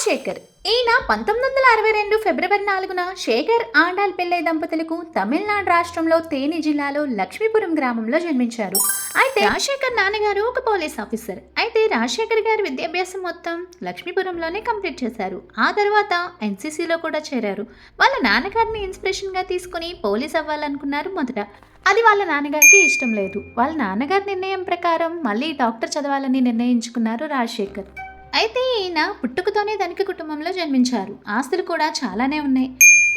రాజశేఖర్. ఈయన పంతొమ్మిది వందల అరవై రెండు ఫిబ్రవరి నాలుగున శేఖర్ ఆండాల్ పిల్లై దంపతులకు తమిళనాడు రాష్ట్రంలో తేని జిల్లాలో లక్ష్మీపురం గ్రామంలో జన్మించారు. అయితే రాజశేఖర్ నాన్నగారు ఒక పోలీస్ ఆఫీసర్. అయితే రాజశేఖర్ గారి విద్యాభ్యాసం మొత్తం లక్ష్మీపురంలోనే కంప్లీట్ చేశారు. ఆ తర్వాత ఎన్సీసీలో కూడా చేరారు. వాళ్ళ నాన్నగారిని ఇన్స్పిరేషన్గా తీసుకుని పోలీస్ అవ్వాలనుకున్నారు మొదట. అది వాళ్ళ నాన్నగారికి ఇష్టం లేదు. వాళ్ళ నాన్నగారి నిర్ణయం ప్రకారం మళ్ళీ డాక్టర్ చదవాలని నిర్ణయించుకున్నారు రాజశేఖర్. అయితే ఈయన పుట్టుకతోనే ధనిక కుటుంబంలో జన్మించారు. ఆస్తులు కూడా చాలానే ఉన్నాయి.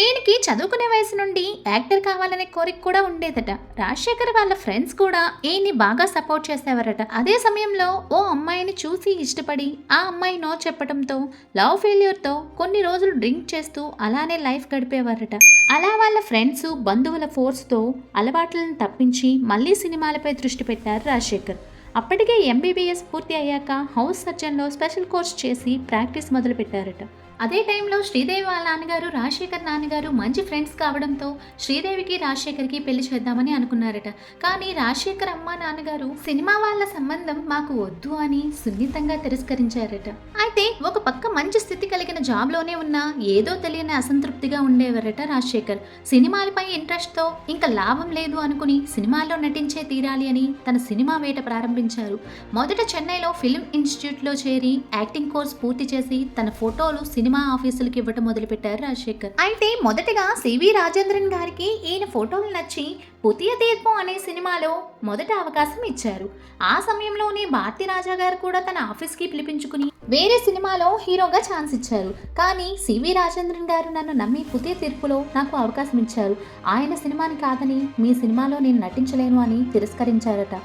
ఈయనకి చదువుకునే వయసు నుండి యాక్టర్ కావాలనే కోరిక కూడా ఉండేదట. రాజశేఖర్ వాళ్ళ ఫ్రెండ్స్ కూడా ఈయన్ని బాగా సపోర్ట్ చేసేవారట. అదే సమయంలో ఓ అమ్మాయిని చూసి ఇష్టపడి ఆ అమ్మాయి నో చెప్పడంతో లవ్ ఫెయిల్యూర్తో కొన్ని రోజులు డ్రింక్ చేస్తూ అలానే లైఫ్ గడిపేవారట. అలా వాళ్ళ ఫ్రెండ్స్ బంధువుల ఫోర్స్తో అలవాట్లను తప్పించి మళ్ళీ సినిమాలపై దృష్టి పెట్టారు రాజశేఖర్. అప్పటికే ఎంబీబీఎస్ పూర్తి అయ్యాక హౌస్ సర్జన్లో స్పెషల్ కోర్స్ చేసి ప్రాక్టీస్ మొదలుపెట్టారట. అదే టైంలో శ్రీదేవి వాళ్ళ నాన్నగారు రాజశేఖర్ నాన్నగారు మంచి ఫ్రెండ్స్ కావడంతో శ్రీదేవికి రాజశేఖర్కి పెళ్ళి చేద్దామని అనుకున్నారట. కానీ రాజశేఖర్ అమ్మ నాన్నగారు సినిమా వాళ్ళ సంబంధం మాకు వద్దు అని సున్నితంగా తిరస్కరించారట. అయితే ఒక పక్క మంచి స్థితి కలిగిన జాబ్లోనే ఉన్న ఏదో తెలియని అసంతృప్తిగా ఉండేవారట రాజశేఖర్. సినిమాలపై ఇంట్రెస్ట్తో ఇంకా లాభం లేదు అనుకుని సినిమాల్లో నటించే తీరాలి అని తన సినిమా వేట ప్రారంభించారు. మొదట చెన్నైలో ఫిల్మ్ ఇన్స్టిట్యూట్లో చేరి యాక్టింగ్ కోర్స్ పూర్తి చేసి తన ఫోటోలు సినిమా ఆఫీసులకు ఇవ్వటం మొదలుపెట్టారు రాజశేఖర్. అయితే మొదటగా సివి రాజేంద్రన్ గారికి ఈయన ఫోటోలు నచ్చి పుతియ తీర్పు అనే సినిమాలో మొదట అవకాశం ఇచ్చారు. ఆ సమయంలోనే భారతి రాజా గారు కూడా తన ఆఫీస్కి పిలిపించుకుని వేరే సినిమాలో హీరోగా ఛాన్స్ ఇచ్చారు. కానీ సివి రాజేంద్రన్ గారు నన్ను నమ్మి పుతియ తీర్పులో నాకు అవకాశం ఇచ్చారు. ఆయన సినిమాని కాదని మీ సినిమాలో నేను నటించలేను అని తిరస్కరించారట.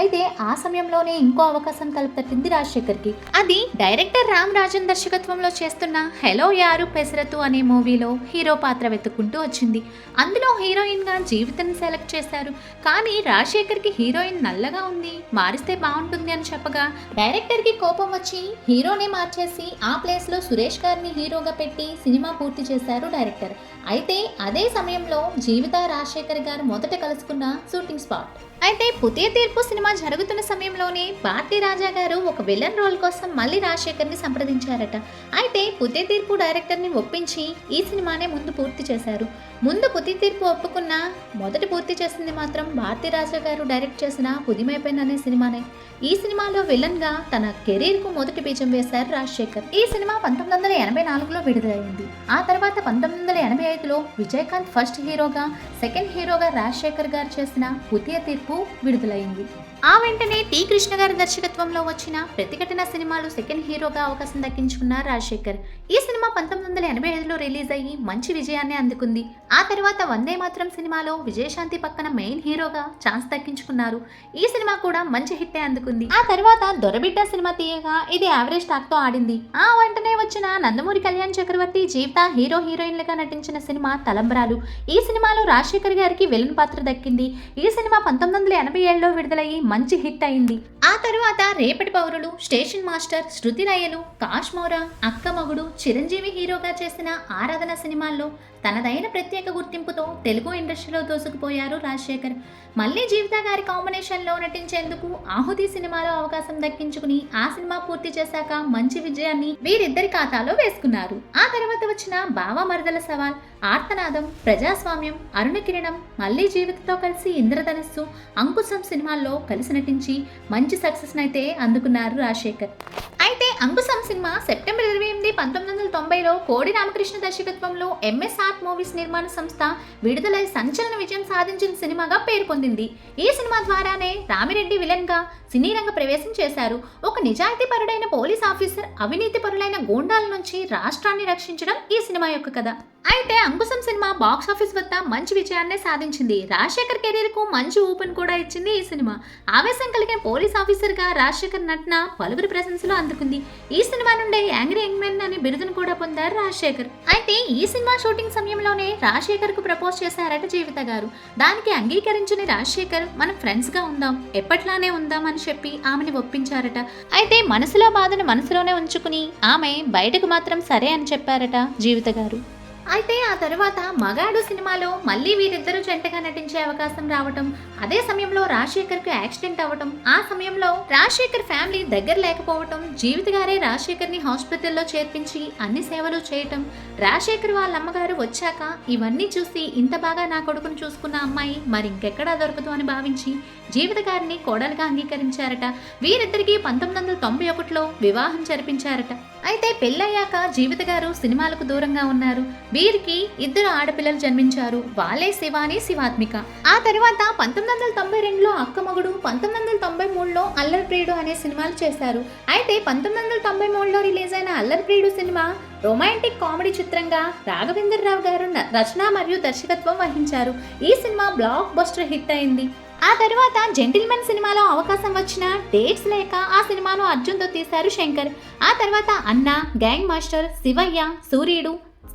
అయితే ఆ సమయంలోనే ఇంకో అవకాశం తలుపుతట్టింది రాజశేఖర్కి. అది డైరెక్టర్ రామ్ రాజన్ దర్శకత్వంలో చేస్తున్న హెలో యారు పెసరతు అనే మూవీలో హీరో పాత్ర వెతుక్కుంటూ వచ్చింది. అందులో హీరోయిన్గా జీవితం సెలెక్ట్ చేశారు. కానీ రాజశేఖర్కి హీరోయిన్ నల్లగా ఉంది మారిస్తే బాగుంటుంది అని చెప్పగా డైరెక్టర్కి కోపం వచ్చి హీరోనే మార్చేసి ఆ ప్లేస్లో సురేష్ గారిని హీరోగా పెట్టి సినిమా పూర్తి చేశారు డైరెక్టర్. అయితే అదే సమయంలో జీవిత రాజశేఖర్ గారు మొదట కలుసుకున్న షూటింగ్ స్పాట్. అయితే పుతే తీర్పు సినిమా జరుగుతున్న సమయంలోనే భారతీ రాజా గారు ఒక విలన్ రోల్ కోసం మళ్ళీ రాజశేఖర్ని సంప్రదించారట. అయితే పుతే తీర్పు డైరెక్టర్ని ఒప్పించి ఈ సినిమానే ముందు పూర్తి చేశారు. ముందు పుతి తీర్పు ఒప్పుకున్న మొదటి పూర్తి చేసింది మాత్రం భారతీ రాజా గారు డైరెక్ట్ చేసిన పుదిమైపోయిన అనే సినిమానే. ఈ సినిమాలో విలన్గా తన కెరీర్కు మొదటి బీజం వేశారు రాజశేఖర్. ఈ సినిమా పంతొమ్మిది వందల ఎనభై నాలుగులో విడుదలైంది. ఆ తర్వాత పంతొమ్మిది వందల ఎనభై ఐదులో విజయకాంత్ ఫస్ట్ హీరోగా సెకండ్ హీరోగా రాజశేఖర్ గారు చేసిన పుతియ తీర్పు విడుదలైంది. ఆ వెంటనే టి. కృష్ణ గారి దర్శకత్వంలో వచ్చిన ప్రతిఘటన సినిమాలు సెకండ్ హీరోగా అవకాశం దక్కించుకున్నారు రాజశేఖర్. ఈ సినిమా పంతొమ్మిది వందల ఎనభై ఐదులో రిలీజ్ అయ్యి మంచి విజయాన్ని అందుకుంది. ఆ తర్వాత వందే మాత్రం సినిమాలో విజయశాంతి పక్కన మెయిన్ హీరోగా ఛాన్స్ దక్కించుకున్నారు. ఈ సినిమా కూడా మంచి హిట్టే అందుకుంది. ఆ తర్వాత దొరబిడ్డ సినిమా తీయగా ఇది యావరేజ్ టాక్తో ఆడింది. ఆ వెంటనే వచ్చిన నందమూరి కళ్యాణ్ చక్రవర్తి జీవిత హీరో హీరోయిన్లుగా నటించిన సినిమా తలంబ్రాలు. ఈ సినిమాలో రాజశేఖర్ గారికి విలన్ పాత్ర దక్కింది. ఈ సినిమా పంతొమ్మిది వందల ఎనభై ఏడులో విడుదలయ్యి మంచి హిట్ అయింది. ఆ తరువాత రేపటి పౌరులు స్టేషన్ మాస్టర్ శృతి రయ్యలు కాశ్మోరా అక్క మగుడు చిరంజీవి హీరోగా చేసిన ఆరాధన సినిమాల్లో తనదైన ప్రత్యేక గుర్తింపుతో తెలుగు ఇండస్ట్రీలో దూసుకుపోయారు రాజశేఖర్. మళ్ళీ జీవిత గారి కాంబినేషన్లో నటించేందుకు ఆహుతి సినిమాలో అవకాశం దక్కించుకుని ఆ సినిమా పూర్తి చేశాక మంచి విజయాన్ని వీరిద్దరి ఖాతాలో వేసుకున్నారు. ఆ తర్వాత వచ్చిన బావ మరదల సవాల్ ఆర్తనాదం ప్రజాస్వామ్యం అరుణ కిరణం మళ్ళీ జీవితతో కలిసి ఇంద్రధనస్సు అంకుశం సినిమాల్లో కలిసి నటించి మంచి సక్సెస్ అయితే అందుకున్నారు రాజశేఖర్. అయితే అంకుశం సినిమా సెప్టెంబర్ ఇరవై ఎనిమిది పంతొమ్మిది వందల తొంభైలో కోడి రామకృష్ణ దర్శకత్వంలో ఎంఎస్ ఆర్ట్ మూవీస్ నిర్మాణ సంస్థ విడుదలై సంచలన విజయం సాధించిన సినిమాగా పేరు పొందింది. ఈ సినిమా ద్వారానే రామిరెడ్డి విలన్గా సినీ రంగ ప్రవేశం చేశారు. ఒక నిజాయితీపరుడైన పోలీస్ ఆఫీసర్ అవినీతిపరులైన గూండాల నుంచి రాష్ట్రాన్ని రక్షించడం ఈ సినిమా యొక్క కథ. అయితే అంకుశం సినిమా బాక్స్ ఆఫీస్ వద్ద మంచి విజయాన్నే సాధించింది. రాజశేఖర్ కెరీర్కు మంచి ఊపన్ కూడా ఇచ్చింది ఈ సినిమా. ఆవేశం కలిగిన పోలీస్ ఆఫీసర్గా రాజశేఖర్ నటన పలువురి ప్రశంసలు అందుకుంది. ఈ సినిమా నుండే యాంగ్రీ యంగ్మెన్ అనే బిరుదును కూడా పొందారు రాజశేఖర్. అయితే ఈ సినిమా షూటింగ్ సమయంలోనే రాజశేఖర్కు ప్రపోజ్ చేశారట జీవిత గారు. దానికి అంగీకరించని రాజశేఖర్ మనం ఫ్రెండ్స్గా ఉందాం ఎప్పట్లానే ఉందాం అని చెప్పి ఆమెని ఒప్పించారట. అయితే మనసులో బాధను మనసులోనే ఉంచుకుని ఆమె బయటకు మాత్రం సరే అని చెప్పారట జీవిత గారు. అయితే ఆ తర్వాత మగాడు సినిమాలో మళ్ళీ వీరిద్దరూ జంటగా నటించే అవకాశం రావటం అదే సమయంలో రాజశేఖర్కు యాక్సిడెంట్ అవ్వటం ఆ సమయంలో రాజశేఖర్ ఫ్యామిలీ దగ్గర లేకపోవటం జీవిత గారే రాజశేఖర్ని హాస్పిటల్లో చేర్పించి అన్ని సేవలు చేయటం రాజశేఖర్ వాళ్ళ అమ్మగారు వచ్చాక ఇవన్నీ చూసి ఇంత బాగా నా కొడుకును చూసుకున్న అమ్మాయి మరి ఇంకెక్కడా దొరకదు అని భావించి జీవిత గారిని కోడలుగా అంగీకరించారట. వీరిద్దరికీ పంతొమ్మిది వందల తొంభై ఒకటిలో వివాహం జరిపించారట. అయితే పెళ్ళయ్యాక జీవిత గారు సినిమాలకు దూరంగా ఉన్నారు. వీరికి ఇద్దరు ఆడపిల్లలు జన్మించారు. వాళ్ళే శివాని శివాత్మిక. ఆ తర్వాత పంతొమ్మిది వందల తొంభై రెండులో అక్కమగుడు పంతొమ్మిది వందల తొంభై మూడులో అల్లరి ప్రియుడు అనే సినిమాలు చేశారు. అయితే పంతొమ్మిది వందల తొంభై మూడులో రిలీజ్ అయిన అల్లరి ప్రియుడు సినిమా రొమాంటిక్ కామెడీ చిత్రంగా రాఘవేంద్రరావు గారు రచన మరియు దర్శకత్వం వహించారు. ఈ సినిమా బ్లాక్ బస్టర్ హిట్ అయింది. ఆ తర్వాత జెంటిల్మెన్ సినిమాలో అవకాశం వచ్చిన డేట్స్ లేక ఆ సినిమాను అర్జున్తో తీశారు శంకర్. ఆ తర్వాత అన్న గ్యాంగ్ మాస్టర్ శివయ్య సూర్యుడు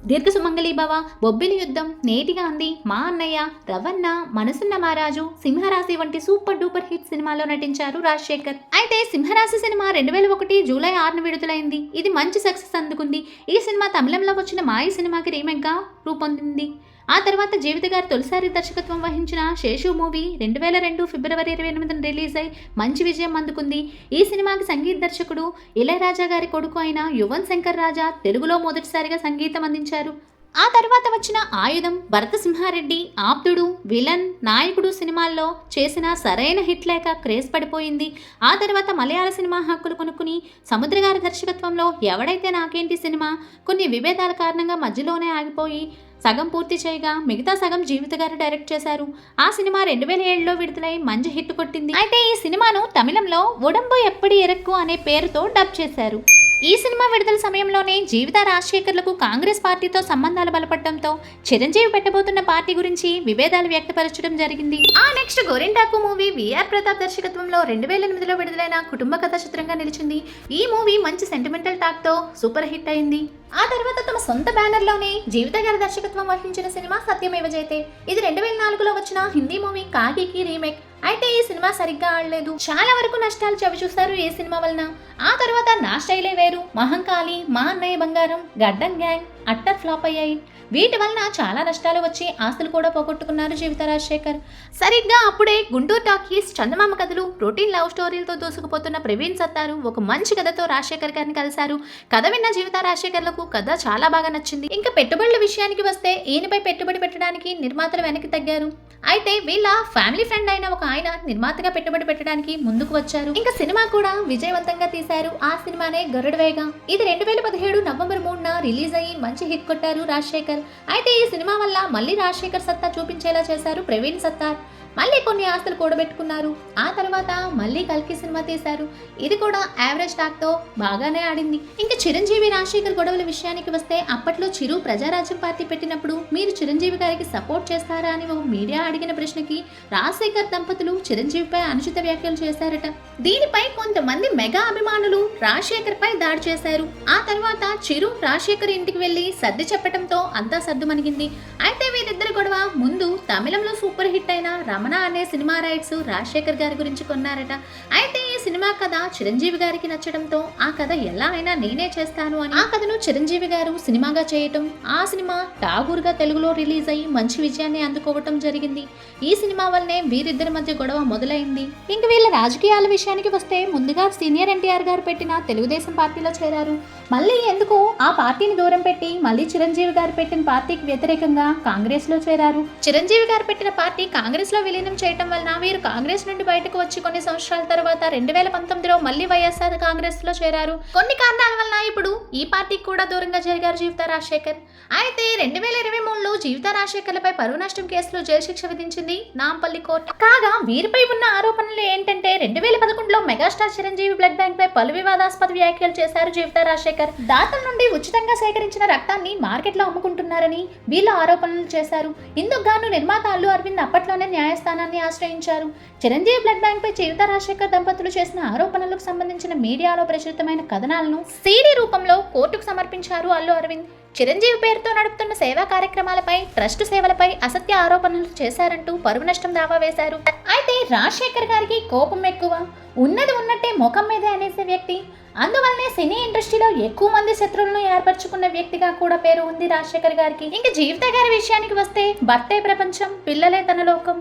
దీర్ఘ సుమంగళి భవ బొబ్బిలి యుద్ధం నేటిగా అంది మా అన్నయ్య రవణ మనసున్న మహారాజు సింహరాశి వంటి సూపర్ డూపర్ హిట్ సినిమాలో నటించారు రాజశేఖర్. అయితే సింహరాశి సినిమా రెండు వేల ఒకటి జూలై ఆరున విడుదలైంది. ఇది మంచి సక్సెస్ అందుకుంది. ఈ సినిమా తమిళంలో వచ్చిన మాయి సినిమాకి రీమేక్గా రూపొందింది. ఆ తర్వాత జీవిత గారు తొలిసారి దర్శకత్వం వహించిన శేషు మూవీ రెండు వేల రెండు ఫిబ్రవరి ఇరవై ఎనిమిదిన రిలీజ్ అయి మంచి విజయం అందుకుంది. ఈ సినిమాకి సంగీత దర్శకుడు ఇళయరాజా గారి కొడుకు అయిన యువన్ శంకర్ రాజా తెలుగులో మొదటిసారిగా సంగీతం అందించారు. ఆ తర్వాత వచ్చిన ఆయుధం భరతసింహారెడ్డి ఆప్తుడు విలన్ నాయకుడు సినిమాల్లో చేసిన సరైన హిట్ లేక క్రేజ్ పడిపోయింది. ఆ తర్వాత మలయాళ సినిమా హక్కులు కొనుక్కుని సముద్రగారి దర్శకత్వంలో ఎవడైతే నాకేంటి సినిమా కొన్ని విభేదాల కారణంగా మధ్యలోనే ఆగిపోయి సగం పూర్తి చేయగా మిగతా సగం జీవిత గారు డైరెక్ట్ చేశారు. ఆ సినిమా రెండు వేల ఏడులో విడుదలై మంచి హిట్ కొట్టింది. అయితే ఈ సినిమాను తమిళంలో ఉడంబు ఎప్పటి ఎరక్కు అనే పేరుతో డబ్ చేశారు. ఈ సినిమా విడుదల సమయంలోనే జీవిత రాజశేఖర్లకు కాంగ్రెస్ పార్టీతో సంబంధాలు బలపడటంతో చిరంజీవి పెట్టబోతున్న పార్టీ గురించి విభేదాలు వ్యక్తపరచడం జరిగింది. ఆ నెక్స్ట్ గోరింటాకు మూవీ విఆర్ ప్రతాప్ దర్శకత్వంలో రెండు వేల ఎనిమిదిలో విడుదలైన కుటుంబ కథ చిత్రంగా నిలిచింది. ఈ మూవీ మంచి సెంటిమెంటల్ టాక్తో సూపర్ హిట్ అయింది. ఆ తర్వాత తమ సొంత బ్యానర్లోనే జీవిత గారి దర్శకత్వం వహించిన సినిమా సత్యమేవ జైతే ఇది రెండు వేల నాలుగులో వచ్చిన హిందీ మూవీ కాకికి రీమేక్. అయితే ఈ సినిమా సరిగ్గా ఆడలేదు. చాలా వరకు నష్టాలు చవి చూస్తారు ఏ సినిమా వలన. ఆ తర్వాత నా స్టైలే వేరు. మహంకాళి మా అన్నయ్య బంగారం గడ్డం గ్యాంగ్ అట్టర్ ఫ్లాప్ అయ్యాయి. వీటి వలన చాలా నష్టాలు వచ్చి ఆస్తులు కూడా పోగొట్టుకున్నారు జీవిత రాజశేఖర్. సరిగ్గా అప్పుడే Guntur talkies Chandamama Kathalu routine love స్టోరీలతో దూసుకుపోతున్న ప్రవీణ్ సత్తారు ఒక మంచి కథతో రాజశేఖర్ గారిని కలిశారు. కథ విన్న జీవిత రాజశేఖర్లకు కథ చాలా బాగా నచ్చింది. ఇంకా పెట్టుబడుల విషయానికి వస్తే ఈయనపై పెట్టుబడి పెట్టడానికి నిర్మాతలు వెనక్కి తగ్గారు. అయితే వీళ్ళ ఫ్యామిలీ ఫ్రెండ్ అయిన ఒక ఆయన నిర్మాతగా పెట్టుబడి పెట్టడానికి ముందుకు వచ్చారు. ఇంకా సినిమా కూడా విజయవంతంగా తీశారు. ఆ సినిమానే గరుడవేగ ఇది రెండు వేల పదిహేడు నవంబర్ మూడున రిలీజ్ అయ్యి మంచి హిట్ కొట్టారు రాజశేఖర్. అయితే ఈ సినిమా వల్ల మళ్ళీ రాజశేఖర్ సత్తా చూపించేలా చేశారు ప్రవీణ్ సత్తార్. మళ్ళీ కొన్ని ఆస్తులు కూడబెట్టుకున్నారు. ఆ తర్వాత మళ్ళీ కల్కి సినిమా తీశారు. ఇది కూడా యావరేజ్ టాక్తో బాగానే ఆడింది. ఇంకా చిరంజీవి రాజశేఖర్ గొడవల విషయానికి వస్తే అప్పట్లో చిరు ప్రజారాజ్యం పార్టీ పెట్టినప్పుడు మీరు చిరంజీవి గారికి సపోర్ట్ చేస్తారా అని ఓ మీడియా అడిగిన ప్రశ్నకి రాజశేఖర్ దంపతులు చిరంజీవిపై అనుచిత వ్యాఖ్యలు చేశారట. దీనిపై కొంతమంది మెగా అభిమానులు రాజశేఖర్ పై దాడి చేశారు. ఆ తర్వాత చిరు రాజశేఖర్ ఇంటికి వెళ్ళి సర్ది చెప్పడంతో అంతా సర్దుమణిగింది. అయితే వీరిద్దరి గొడవ ముందు తమిళంలో సూపర్ హిట్ అయిన రమణ అనే సినిమా రైట్స్ రాజశేఖర్ గారి గురించి కొన్నారట. అయితే ఈ సినిమా కథ చిరంజీవి గారికి నచ్చడంతో ఆ కథ ఎలా అయినా నేనే చేస్తాను అని ఆ కథను చిరంజీవి గారు సినిమాగా చేయటం ఆ సినిమా ఠాగూర్గా తెలుగులో రిలీజ్ అయ్యి మంచి విజయాన్ని అందుకోవటం జరిగింది. ఈ సినిమా వల్లనే వీరిద్దరి మధ్య గొడవ మొదలైంది. ఇంక వీళ్ళ రాజకీయాల విషయానికి వస్తే ముందుగా సీనియర్ ఎన్టీఆర్ గారు పెట్టిన తెలుగుదేశం పార్టీలో చేరారు. మళ్ళీ ఎందుకు ఆ పార్టీని దూరం పెట్టి మళ్ళీ చిరంజీవి గారు పెట్టిన పార్టీకి వ్యతిరేకంగా కాంగ్రెస్లో చేరారు? చిరంజీవి గారు పెట్టిన పార్టీ కాంగ్రెస్లో విలీనం చేయటం వలన వీరు కాంగ్రెస్ నుండి బయటకు వచ్చి కొన్ని సంవత్సరాల తర్వాత రెండు వేల పంతొమ్మిదిలో మళ్ళీ వైఎస్ఆర్ కాంగ్రెస్లో చేరారు. కొన్ని కారణాల వలన ఇప్పుడు ఈ పార్టీకి కూడా దూరంగా జరిగారు జీవిత రాజశేఖర్. అయితే రెండు వేల ఇరవై మూడులో జీవిత రాజశేఖర్లపై పరువు నష్టం కేసులో జైలు శిక్ష విధించింది నాంపల్లి కోర్టు. కాగా వీరిపై ఉన్న ఆరోపణలు ఏంటంటే రెండు వేల పదకొండులో మెగాస్టార్ చిరంజీవి బ్లడ్ బ్యాంక్ పై పలు వివాదాస్పద వ్యాఖ్యలు చేశారు జీవిత రాజశేఖర్. దాతల నుండి ఉచితంగా సేకరించిన రక్తాన్ని మార్కెట్లో అమ్ముకుంటున్నారని వీళ్ళు ఆరోపణలు చేశారు. ఇందుకు గాను నిర్మాత అల్లు అరవింద్ అప్పట్లోనే న్యాయస్థానాన్ని ఆశ్రయించారు. చిరంజీవి బ్లడ్ బ్యాంక్ పై చిరుత రాజశేఖర్ దంపతులు చేసిన ఆరోపణలకు సంబంధించిన మీడియాలో ప్రచురితమైన కథనాలను సీడీ రూపంలో కోర్టుకు సమర్పించారు అల్లు అరవింద్. చిరంజీవి పేరుతో నడుపుతున్న సేవా కార్యక్రమాలపై ట్రస్ట్ సేవలపై అసత్య ఆరోపణలు చేశారంటూ పరువు నష్టం దావా వేశారు. అయితే రాజశేఖర్ గారికి కోపం ఎక్కువ. ఉన్నది ఉన్నట్టే ముఖం మీదే అనేసే వ్యక్తి. అందువల్లనే సినీ ఇండస్ట్రీలో ఎక్కువ మంది శత్రువులను ఏర్పరచుకున్న వ్యక్తిగా కూడా పేరు ఉంది రాజశేఖర్ గారికి. ఇంకా జీవిత గారి విషయానికి వస్తే భర్తే ప్రపంచం పిల్లలే తన లోకం.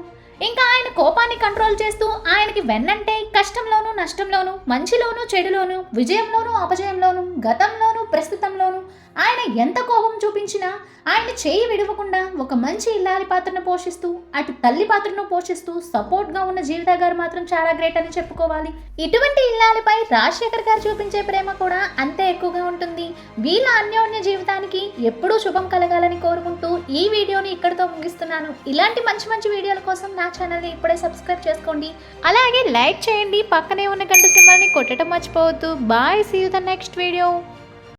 ఇంకా ఆయన కోపాన్ని కంట్రోల్ చేస్తూ ఆయనకి వెన్నంటే కష్టంలోనూ నష్టంలోనూ మంచిలోనూ చెడులోనూ విజయంలోనూ అపజయంలోనూ గతంలోనూ ప్రస్తుతంలోనూ ఆయన ఎంత కోపం చూపించినా ఆయన చేయి విడవకుండా ఒక మంచి ఇల్లాలి పాత్రను పోషిస్తూ అటు తల్లి పాత్రను పోషిస్తూ సపోర్ట్గా ఉన్న జీవిత గారు మాత్రం చాలా గ్రేట్ అని చెప్పుకోవాలి. ఇటువంటి ఇల్లాలిపై రాజశేఖర్ గారు చూపించే ప్రేమ కూడా అంతే ఎక్కువగా ఉంటుంది. వీళ్ళ అన్యోన్య జీవితానికి ఎప్పుడూ శుభం కలగాలని కోరుకుంటూ ఈ వీడియోని ఇక్కడితో ముగిస్తున్నాను. ఇలాంటి మంచి మంచి వీడియోల కోసం నా ఛానల్ని ఇప్పుడే సబ్స్క్రైబ్ చేసుకోండి. అలాగే లైక్ చేయండి. పక్కనే ఉన్న గంట సింబల్ని కొట్టడం మర్చిపోవద్దు. Bye. See you the next video